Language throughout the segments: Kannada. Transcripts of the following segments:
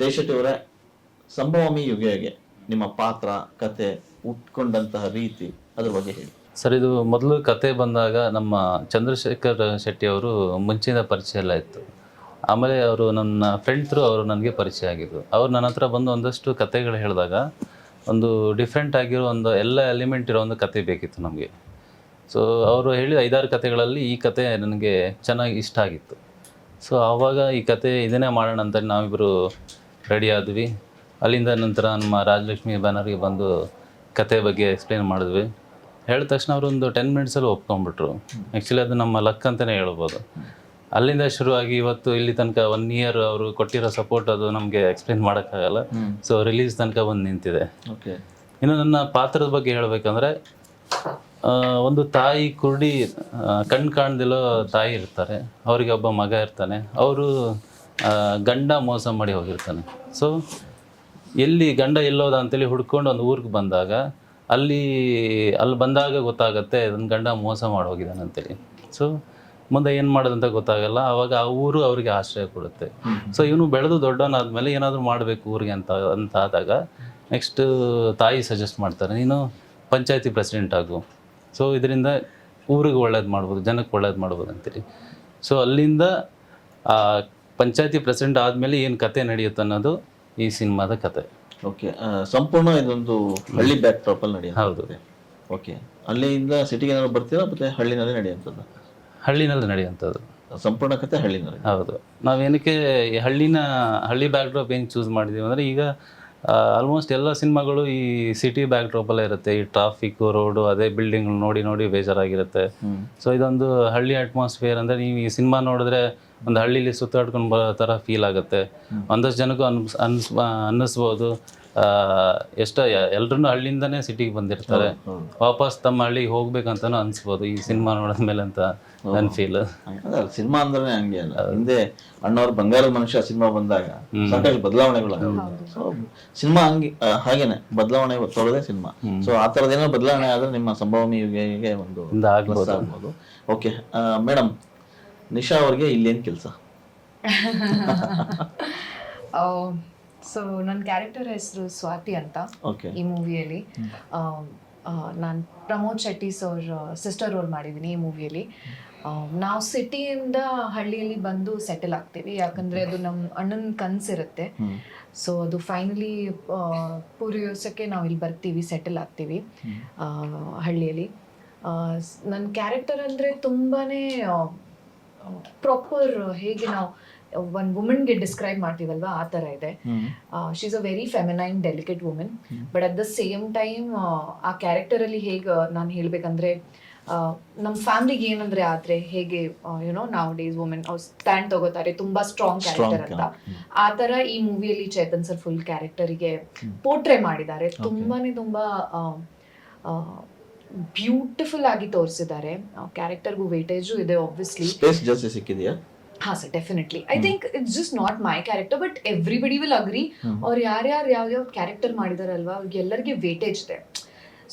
ಜಯಶೆಟ್ಟಿ ಸಂಭವಮಿ ಯುಗೆಗೆ ನಿಮ್ಮ ಪಾತ್ರ, ಕತೆ ಉಟ್ಕೊಂಡಂತಹ ರೀತಿ ಅದ್ರ ಬಗ್ಗೆ ಹೇಳಿ. ಸರ್, ಇದು ಮೊದಲು ಕತೆ ಬಂದಾಗ ನಮ್ಮ ಚಂದ್ರಶೇಖರ್ ಶೆಟ್ಟಿ ಅವರು ಮುಂಚಿನ ಪರಿಚಯ ಎಲ್ಲ ಇತ್ತು. ಆಮೇಲೆ ಅವರು ನನ್ನ ಫ್ರೆಂಡ್ ಥ್ರೂ ಅವರು ನನಗೆ ಪರಿಚಯ ಆಗಿದ್ದು ಅವ್ರು ನನ್ನ ಹತ್ರ ಬಂದು ಒಂದಷ್ಟು ಕತೆಗಳು ಹೇಳಿದಾಗ ಒಂದು ಡಿಫ್ರೆಂಟ್ ಆಗಿರೋ ಒಂದು ಎಲ್ಲ ಎಲಿಮೆಂಟ್ ಇರೋ ಒಂದು ಕತೆ ಬೇಕಿತ್ತು ನಮಗೆ. ಸೊ ಅವರು ಹೇಳಿದ ಐದಾರು ಕತೆಗಳಲ್ಲಿ ಈ ಕತೆ ನನಗೆ ಚೆನ್ನಾಗಿ ಇಷ್ಟ ಆಗಿತ್ತು. ಸೊ ಆವಾಗ ಈ ಕತೆ ಇದನ್ನೇ ಮಾಡೋಣ ಅಂತ ನಾವಿಬ್ಬರು ರೆಡಿ ಆದ್ವಿ. ಅಲ್ಲಿಂದ ನಂತರ ನಮ್ಮ ರಾಜಲಕ್ಷ್ಮಿ ಬ್ಯಾನರ್ಗೆ ಬಂದು ಕತೆ ಬಗ್ಗೆ ಎಕ್ಸ್ಪ್ಲೇನ್ ಮಾಡಿದ್ವಿ. ಹೇಳಿದ ತಕ್ಷಣ ಅವರು ಒಂದು ಟೆನ್ ಮಿನಿಟ್ಸಲ್ಲಿ ಒಪ್ಕೊಂಡ್ಬಿಟ್ರು. ಆ್ಯಕ್ಚುಲಿ ಅದು ನಮ್ಮ ಲಕ್ ಅಂತಲೇ ಹೇಳ್ಬೋದು. ಅಲ್ಲಿಂದ ಶುರುವಾಗಿ ಇವತ್ತು ಇಲ್ಲಿ ತನಕ ಒನ್ ಇಯರ್ ಅವರು ಕೊಟ್ಟಿರೋ ಸಪೋರ್ಟ್ ಅದು ನಮಗೆ ಎಕ್ಸ್ಪ್ಲೇನ್ ಮಾಡೋಕ್ಕಾಗಲ್ಲ. ಸೊ ರಿಲೀಸ್ ತನಕ ಬಂದು ನಿಂತಿದೆ. ಓಕೆ ಇನ್ನು ನನ್ನ ಪಾತ್ರದ ಬಗ್ಗೆ ಹೇಳಬೇಕಂದ್ರೆ ಒಂದು ತಾಯಿ ಕುರುಡಿ ಕಣ್ ಕಾಣ್ದಿಲ್ಲೋ ತಾಯಿ ಇರ್ತಾರೆ. ಅವರಿಗೆ ಒಬ್ಬ ಮಗ ಇರ್ತಾನೆ. ಅವರು ಗಂಡ ಮೋಸ ಮಾಡಿ ಹೋಗಿರ್ತಾನೆ. ಸೊ ಎಲ್ಲಿ ಗಂಡ ಎಲ್ಲೋದ ಅಂತೇಳಿ ಹುಡ್ಕೊಂಡು ಒಂದು ಊರಿಗೆ ಬಂದಾಗ ಅಲ್ಲಿ ಅಲ್ಲಿ ಬಂದಾಗ ಗೊತ್ತಾಗುತ್ತೆ ನನ್ನ ಗಂಡ ಮೋಸ ಮಾಡಿ ಹೋಗಿದ್ದಾನೆ ಅಂತೇಳಿ. ಸೊ ಮುಂದೆ ಏನು ಮಾಡೋದಂತ ಗೊತ್ತಾಗಲ್ಲ. ಆವಾಗ ಆ ಊರು ಅವರಿಗೆ ಆಶ್ರಯ ಕೊಡುತ್ತೆ. ಸೊ ಇವನು ಬೆಳೆದು ದೊಡ್ಡವನಾದ್ಮೇಲೆ ಏನಾದರೂ ಮಾಡಬೇಕು ಊರಿಗೆ ಅಂತ ಅಂತ ಆದಾಗ ನೆಕ್ಸ್ಟ್ ತಾಯಿ ಸಜೆಸ್ಟ್ ಮಾಡ್ತಾರೆ, ನೀನು ಪಂಚಾಯತಿ ಪ್ರೆಸಿಡೆಂಟ್ ಆಗು. ಸೊ ಇದರಿಂದ ಊರಿಗೆ ಒಳ್ಳೇದು ಮಾಡ್ಬೋದು, ಜನಕ್ಕೆ ಒಳ್ಳೇದು ಮಾಡ್ಬೋದು ಅಂತೇಳಿ. ಸೊ ಅಲ್ಲಿಂದ ಪಂಚಾಯತಿ ಪ್ರೆಸಿಡೆಂಟ್ ಆದಮೇಲೆ ಏನು ಕತೆ ನಡೆಯುತ್ತೆ ಅನ್ನೋದು ಈ ಸಿನಿಮಾದ ಕತೆ. ಓಕೆ ಸಂಪೂರ್ಣ ಇದೊಂದು ಹಳ್ಳಿ ಬ್ಯಾಕ್ ಡ್ರಾಪ್ ಅಲ್ಲಿ ನಡೆಯುತ್ತೆ. ಹೌದು. ಓಕೆ ಅಲ್ಲಿಂದ ಸಿಟಿಗೆ ಏನಾದ್ರು ಬರ್ತೀರಾ ಮತ್ತೆ ಹಳ್ಳಿನಲ್ಲಿ ನಡೆಯುವಂಥದ್ದು? ಹಳ್ಳಿನಲ್ಲಿ ನಡೆಯುವಂಥದ್ದು. ಸಂಪೂರ್ಣ ಕತೆ ಹಳ್ಳಿನಲ್ಲಿ. ಹೌದು. ನಾವೇನಕ್ಕೆ ಈ ಹಳ್ಳಿನ ಹಳ್ಳಿ ಬ್ಯಾಕ್ ಡ್ರಾಪ್ ಏನು ಚೂಸ್ ಮಾಡಿದ್ದೀವಿ ಅಂದರೆ ಈಗ ಆಲ್ಮೋಸ್ಟ್ ಎಲ್ಲ ಸಿನಿಮಾಗಳು ಈ ಸಿಟಿ ಬ್ಯಾಕ್ ಡ್ರಾಪಲ್ಲೇ ಇರುತ್ತೆ. ಈ ಟ್ರಾಫಿಕ್ ರೋಡು ಅದೇ ಬಿಲ್ಡಿಂಗ್ ನೋಡಿ ನೋಡಿ ಬೇಜಾರಾಗಿರುತ್ತೆ. ಸೊ ಇದೊಂದು ಹಳ್ಳಿ ಅಟ್ಮಾಸ್ಫಿಯರ್ ಅಂದರೆ ನೀವು ಈ ಸಿನಿಮಾ ನೋಡಿದ್ರೆ ಒಂದು ಹಳ್ಳಿಲಿ ಸುತ್ತಾಡ್ಕೊಂಡು ಬರೋ ಥರ ಫೀಲ್ ಆಗುತ್ತೆ. ಒಂದಷ್ಟು ಜನಕ್ಕೂ ಅನ್ಸ್ ಅನ್ಸ್ ಅನ್ನಿಸ್ಬೋದು ಎಷ್ಟೋ ಎಲ್ಲರೂ ಹಳ್ಳಿಯಿಂದನೇ ಸಿಟಿಗೆ ಬಂದಿರ್ತಾರೆ. ವಾಪಸ್ ತಮ್ಮ ಹಳ್ಳಿಗೆ ಹೋಗ್ಬೇಕಂತನೂ ಅನ್ಸ್ಬೋದು. ಈ ಸಿನಿಮಾ ನೋಡಿದ್ಮೇಲೆ ಅಂತ ನನ್ನ ಫೀಲ್ ಸಿನಿಮಾ ಅಂದ್ರೆ ಹಂಗೆ ಅಲ್ಲ. ಹಿಂದೆ. ಅಣ್ಣವ್ರ ಬಂಗಾರದ ಮನುಷ್ಯ ಸಿನಿಮಾ ಬಂದಾಗ ಸಾಕಷ್ಟು ಬದಲಾವಣೆಗಳು ಸೊ ಸಿನಿಮಾ ಹಂಗೆ ಹಾಗೇನೆ ಬದಲಾವಣೆ ತೊಳೆದೇ ಸಿನಿಮಾ. ಸೊ ಆ ತರದ ಏನೋ ಬದಲಾವಣೆ ಆದ್ರೆ ನಿಮ್ಮ ಸಂಭವನೀಯ ಯುಗೆಗೆ ಒಂದು ಆಗ್ಬೋದು. ಓಕೆ ಮೇಡಮ್ ನಿಶಾ ಅವ್ರಿಗೆ ಇಲ್ಲೇನ್ ಕೆಲಸ? ಸೊ ನನ್ನ ಕ್ಯಾರೆಕ್ಟರ್ ಹೆಸರು ಸ್ವಾತಿ ಅಂತ ಈ ಮೂವಿಯಲ್ಲಿ ನಾನು Pramod Shetty sir sister role ಮಾಡಿದ್ದೀನಿ ಈ ಮೂವಿಯಲ್ಲಿ ನಾವು ಸಿಟಿಯಿಂದ ಹಳ್ಳಿಯಲ್ಲಿ ಬಂದು ಸೆಟಲ್ ಆಗ್ತೀವಿ. ಯಾಕಂದರೆ ಅದು ನಮ್ಮ ಅಣ್ಣನ ಕನಸಿರುತ್ತೆ. ಸೊ ಅದು ಫೈನಲಿ ಪೂರೈಸೋಕ್ಕೆ ನಾವು ಇಲ್ಲಿ ಬರ್ತೀವಿ ಸೆಟಲ್ ಆಗ್ತೀವಿ ಹಳ್ಳಿಯಲ್ಲಿ. ನನ್ನ ಕ್ಯಾರೆಕ್ಟರ್ ಅಂದರೆ ತುಂಬಾ ಪ್ರಾಪರ್ ಹೇಗೆ ನಾವು ಒಂದು ವುಮನ್ಗೆ ಡಿಸ್ಕ್ರೈಬ್ ಮಾಡ್ತೀವಲ್ವಾ ಆ ಥರ ಇದೆ. She is a very feminine delicate women but at the same time ಆ ಕ್ಯಾರೆಕ್ಟರಲ್ಲಿ ಹೇಗೆ ನಾನು ಹೇಳಬೇಕಂದ್ರೆ ನಮ್ಮ ಫ್ಯಾಮಿಲಿಗೆ ಏನಂದ್ರೆ ಆದ್ರೆ ಹೇಗೆ ಯುನೋ ನಾವು ಡೇಸ್ ವುಮೆನ್ ಅವ್ರು ಸ್ಟ್ಯಾಂಡ್ ತಗೋತಾರೆ ತುಂಬಾ ಸ್ಟ್ರಾಂಗ್ ಕ್ಯಾರೆಕ್ಟರ್ ಅಂತ. ಆ ತರ ಈ ಮೂವಿಯಲ್ಲಿ ಚೇತನ್ ಸರ್ ಫುಲ್ ಕ್ಯಾರೆಕ್ಟರಿಗೆ ಪೋರ್ಟ್ರೇ ಮಾಡಿದ್ದಾರೆ. ತುಂಬಾನೇ ತುಂಬಾ ಬ್ಯೂಟಿಫುಲ್ ಆಗಿ ತೋರಿಸಿದ್ದಾರೆ. ಕ್ಯಾರೆಕ್ಟರ್ಗೂ ವೇಟೇಜು ಇದೆ ಆಬ್ವಿಯಸ್ಲಿ ಸ್ಪೇಸ್ ಜಾಸ್ತಿ ಸಿಕ್ಕಿದೆಯಾ? ಹಾ sir definitely I think it's just not my character but everybody will agree ಅವ್ರು ಯಾರ್ಯಾರು ಯಾವ ಕ್ಯಾರೆಕ್ಟರ್ ಮಾಡಿದಾರಲ್ವಾ ಎಲ್ಲರಿಗೆ ವೇಟೇಜ್ ಇದೆ.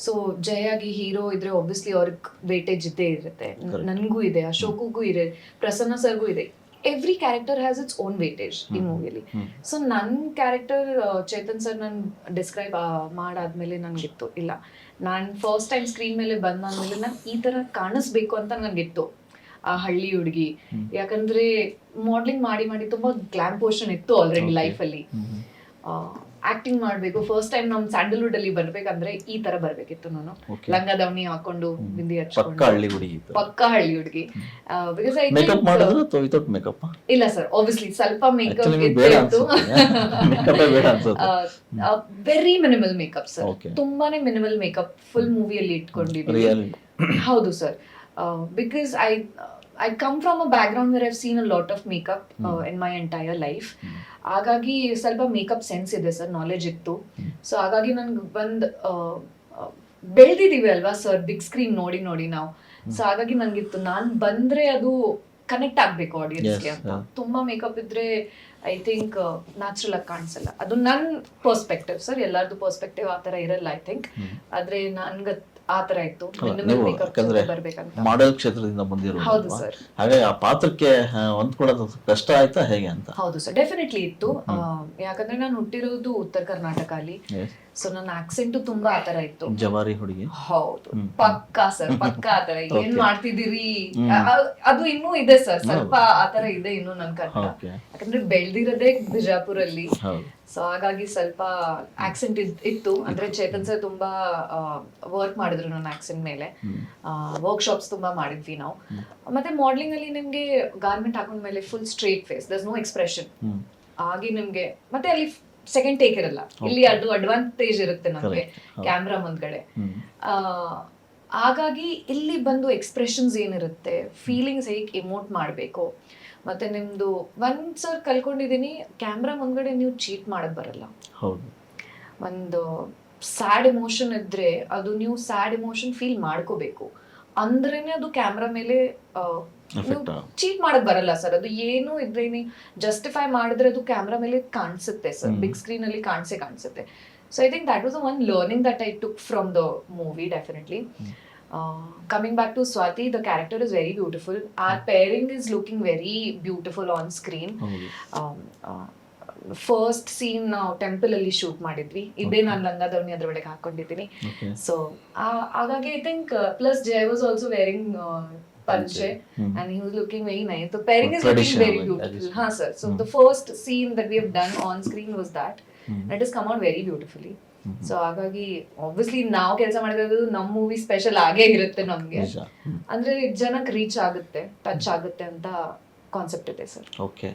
ಸೊ ಜಯಾಗಿ ಹೀರೋ ಇದ್ರೆ ಒಬ್ವಿಯಸ್ಲಿ ಅವ್ರಿಗೆ ವೇಟೇಜ್ ಇದ್ದೇ ಇರುತ್ತೆ. ನನಗೂ ಇದೆ ಅಶೋಕಗೂ ಇದೆ ಪ್ರಸನ್ನ ಸರ್ಗೂ ಇದೆ. Every character has its own weightage ಈ ಮೂವಿಯಲ್ಲಿ ಸೊ ನನ್ನ ಕ್ಯಾರೆಕ್ಟರ್ ಚೇತನ್ ಸರ್ ನನ್ ಡಿಸ್ಕ್ರೈಬ್ ಮಾಡಾದ್ಮೇಲೆ ನನಗಿತ್ತು ಇಲ್ಲ. ನಾನು ಫಸ್ಟ್ ಟೈಮ್ ಸ್ಕ್ರೀನ್ ಮೇಲೆ ಬಂದಾದ್ಮೇಲೆ ನಾನು ಈ ತರ ಕಾಣಿಸ್ಬೇಕು ಅಂತ ನನಗಿತ್ತು ಆ ಹಳ್ಳಿ ಹುಡುಗಿ. ಯಾಕಂದ್ರೆ ಮಾಡ್ಲಿಂಗ್ ಮಾಡಿ ಮಾಡಿ ತುಂಬಾ ಗ್ಲಾಮ್ ಪೋರ್ಷನ್ ಇತ್ತು ಆಲ್ರೆಡಿ ಲೈಫಲ್ಲಿ ಆಕ್ಟಿಂಗ್ ಮಾಡ್ಬೇಕು. ಫಸ್ಟ್ ಟೈಮ್ ನಮ್ ಸ್ಯಾಂಡಲ್ವುಡ್ ಅಲ್ಲಿ ಬರ್ಬೇಕಂದ್ರೆ ಈ ತರ ಬರ್ಬೇಕಿತ್ತು ನಾನು. ಲಂಗ ದವಣಿ ಹಾಕೊಂಡು ಬಿಂದಿ ಹಚ್ಕೊಂಡು. ಹಳ್ಳಿ ಹುಡುಗಿ ಇತ್ತು. ಪಕ್ಕ ಹಳ್ಳಿ ಹುಡುಗಿ. ಬಿಕಾಸ್ ಐ ಮೇಕಪ್ ಇಲ್ಲ ಸರ್ ಆಬ್ವಿಯಸ್ಲಿ ಸ್ವಲ್ಪ ಮೇಕಪ್ ಇತ್ತು ವೆರಿ ಮಿನಿಮಲ್ ಮೇಕಪ್ ಸರ್ ತುಂಬಾನೇ ಮಿನಿಮಲ್ ಮೇಕಪ್ ಫುಲ್ ಮೂವಿಯಲ್ಲಿ ಇಟ್ಕೊಂಡಿದ್ದೀವಿ ಹೌದು sir because I I come from a background where I've seen a lot of makeup in my entire life ಹಾಗಾಗಿ ಸ್ವಲ್ಪ ಮೇಕಪ್ ಸೆನ್ಸ್ ಇದೆ ಸರ್ ನಾಲೆಜ್ ಇತ್ತು. ಸೊ ಹಾಗಾಗಿ ನನ್ಗೆ ಬಂದು ಬೆಳೆದಿದೀವಿ ಅಲ್ವಾ ಸರ್ ಬಿಗ್ ಸ್ಕ್ರೀನ್ ನೋಡಿ ನೋಡಿ ನಾವು. ಸೊ ಹಾಗಾಗಿ ನನಗಿತ್ತು ನಾನು ಬಂದ್ರೆ ಅದು ಕನೆಕ್ಟ್ ಆಗ್ಬೇಕು ಆಡಿಯನ್ಸ್ಗೆ ಅಂತ. ತುಂಬ ತುಂಬಾ ಮೇಕಪ್ ಇದ್ರೆ ಐ ಥಿಂಕ್ ನ್ಯಾಚುರಲ್ ಆಗಿ ಕಾಣಿಸಲ್ಲ. ಅದು ನನ್ನ ಪರ್ಸ್ಪೆಕ್ಟಿವ್ ಸರ್ ಎಲ್ಲರದು ಪರ್ಸ್ಪೆಕ್ಟಿವ್ ಆ ಥರ ಇರಲ್ಲ ಐ ಥಿಂಕ್ ಆದರೆ ನನ್ಗೆ ಆ ತರ ಇತ್ತು. ನೀವು ಯಾಕಂದ್ರೆ ಮಾಡೆಲ್ ಕ್ಷೇತ್ರದಿಂದ ಬಂದಿರೋ ಹೌದು ಸರ್. ಹಾಗಾಗಿ ಆ ಪಾತ್ರಕ್ಕೆ ಹೊಂದ್ಕೊಳ್ಳೋದು ಕಷ್ಟ ಆಯ್ತಾ ಹೇಗೆ ಅಂತ? ಹೌದು ಸರ್ ಡೆಫಿನೆಟ್ಲಿ ಇತ್ತು. ಯಾಕಂದ್ರೆ ನಾನು ಹುಟ್ಟಿರೋದು ಉತ್ತರ ಕರ್ನಾಟಕ ಅಲ್ಲಿ. ಸೊ ನನ್ನ ಆಕ್ಸೆಂಟ್ ತುಂಬಾ ಆತರ ಇತ್ತು. ಜವಾರಿ ಹುಡುಗಿ? ಹೌದು. ಪಕ್ಕಾ ಸರ್ ಪಕ್ಕಾ ಆತರ ಏನ್. ಮಾಡ್ತಿದ್ದೀರಿ? ಅದು ಇನ್ನೂ ಇದೆ ಸರ್. ಸ್ವಲ್ಪ ಆತರ ಇದೆ ಇನ್ನು ನನ್ ಕನ್ನಡ. ಯಾಕಂದ್ರೆ ಬೆಳ್ದಿರೋದೇ ಬಿಜಾಪುರಲ್ಲಿ. ಸೊ ಹಾಗಾಗಿ ಸ್ವಲ್ಪ ಆಕ್ಸೆಂಟ್ ಇತ್ತು. ಅಂದ್ರೆ ಚೇತನ್ ಸರ್ ತುಂಬಾ ವರ್ಕ್ ಮಾಡಿದ್ರು ನನ್ನ ಆಕ್ಸೆಂಟ್ ಮೇಲೆ. ವರ್ಕ್ ಶಾಪ್ಸ್ ತುಂಬಾ ಮಾಡಿದ್ವಿ ನಾವು. ಮತ್ತೆ ಮಾಡ್ಲಿಂಗ್ ಅಲ್ಲಿ ನಿಮ್ಗೆ garment ಹಾಕೊಂಡ್ಮೇಲೆ full straight face there's no expression ಆಗಿ ಹಾಗೆ ನಿಮ್ಗೆ ಮತ್ತೆ ಅಲ್ಲಿ ಸೆಕೆಂಡ್ ಟೇಕ್ ಇರಲ್ಲ. ಇಲ್ಲಿ ಅದು ಅಡ್ವಾಂಟೇಜ್ ಇರುತ್ತೆ ನಮಗೆ. ಕ್ಯಾಮ್ರಾ ಮುಂದ್ಗಡೆ. ಆ, ಹಾಗಾಗಿ ಇಲ್ಲಿ ಬಂದು ಎಕ್ಸ್ಪ್ರೆಷನ್ಸ್ ಏನಿರುತ್ತೆ ಫೀಲಿಂಗ್ಸ್ ಹೇಗೆ ಇಮೋಟ್ ಮಾಡಬೇಕು? ಮತ್ತೆ ನಿಮ್ದು ಒಂದ್ ಸರ್ ಕಲ್ಕೊಂಡಿದೀನಿ ಕ್ಯಾಮ್ರಾ ಮುಂದ್ಗಡೆ ನೀವು ಚೀಟ್ ಮಾಡಕ್ ಬರಲ್ಲ. ಒಂದು ಸ್ಯಾಡ್ ಎಮೋಷನ್ ಇದ್ರೆ ಅದು ನೀವು ಸ್ಯಾಡ್ ಎಮೋಷನ್ ಫೀಲ್ ಮಾಡ್ಕೋಬೇಕು. ಅಂದ್ರೇನೆ ಅದು ಕ್ಯಾಮ್ರಾ ಮೇಲೆ ಚೀಟ್ ಮಾಡಕ್ ಬರಲ್ಲ ಸರ್. ಅದು ಏನು ಇದ್ರೇನಿ ಜಸ್ಟಿಫೈ ಮಾಡಿದ್ರೆ ಅದು ಕ್ಯಾಮ್ರಾ ಮೇಲೆ ಕಾಣಿಸುತ್ತೆ ಸರ್. ಬಿಗ್ ಸ್ಕ್ರೀನ್ ಅಲ್ಲಿ ಕಾಣಿಸೇ ಕಾಣಿಸುತ್ತೆ. So I think that was one learning that I took from the movie definitely coming back to Swathi the character is very beautiful our pairing is looking very beautiful on screen first scene ನಾವು ಟೆಂಪಲ್ ಅಲ್ಲಿ ಶೂಟ್ ಮಾಡಿದ್ವಿ. ಇದೇ ನಾನು ಲಂಗಾದವನಿ ಅದ್ರೊಳಗೆ ಹಾಕೊಂಡಿದ್ದೀನಿ. ಓಕೆ ಸೊ ಹಾಗಾಗಿ I think plus Jaya was also wearing panche hmm. and he was looking very nice. The pairing is looking very beautiful. Huh, sir. So Hmm. the first scene that we have done on screen was that. Hmm. And it has come out very beautifully. so so ಹಾಗಾಗಿ ಆಬ್ವಿಯಸ್ಲಿ ನಾವು ಕೆಲಸ ಮಾಡಿದ್ರೆ ನಮ್ಮ ಮೂವಿ ಸ್ಪೆಷಲ್ ಆಗೇ ಇರುತ್ತೆ ನಮ್ಗೆ. ಅಂದ್ರೆ ಜನಕ್ಕೆ ರೀಚ್ ಆಗುತ್ತೆ ಟಚ್ ಆಗುತ್ತೆ ಅಂತ ಕಾನ್ಸೆಪ್ಟ್ ಇದೆ ಸರ್ ಓಕೆ.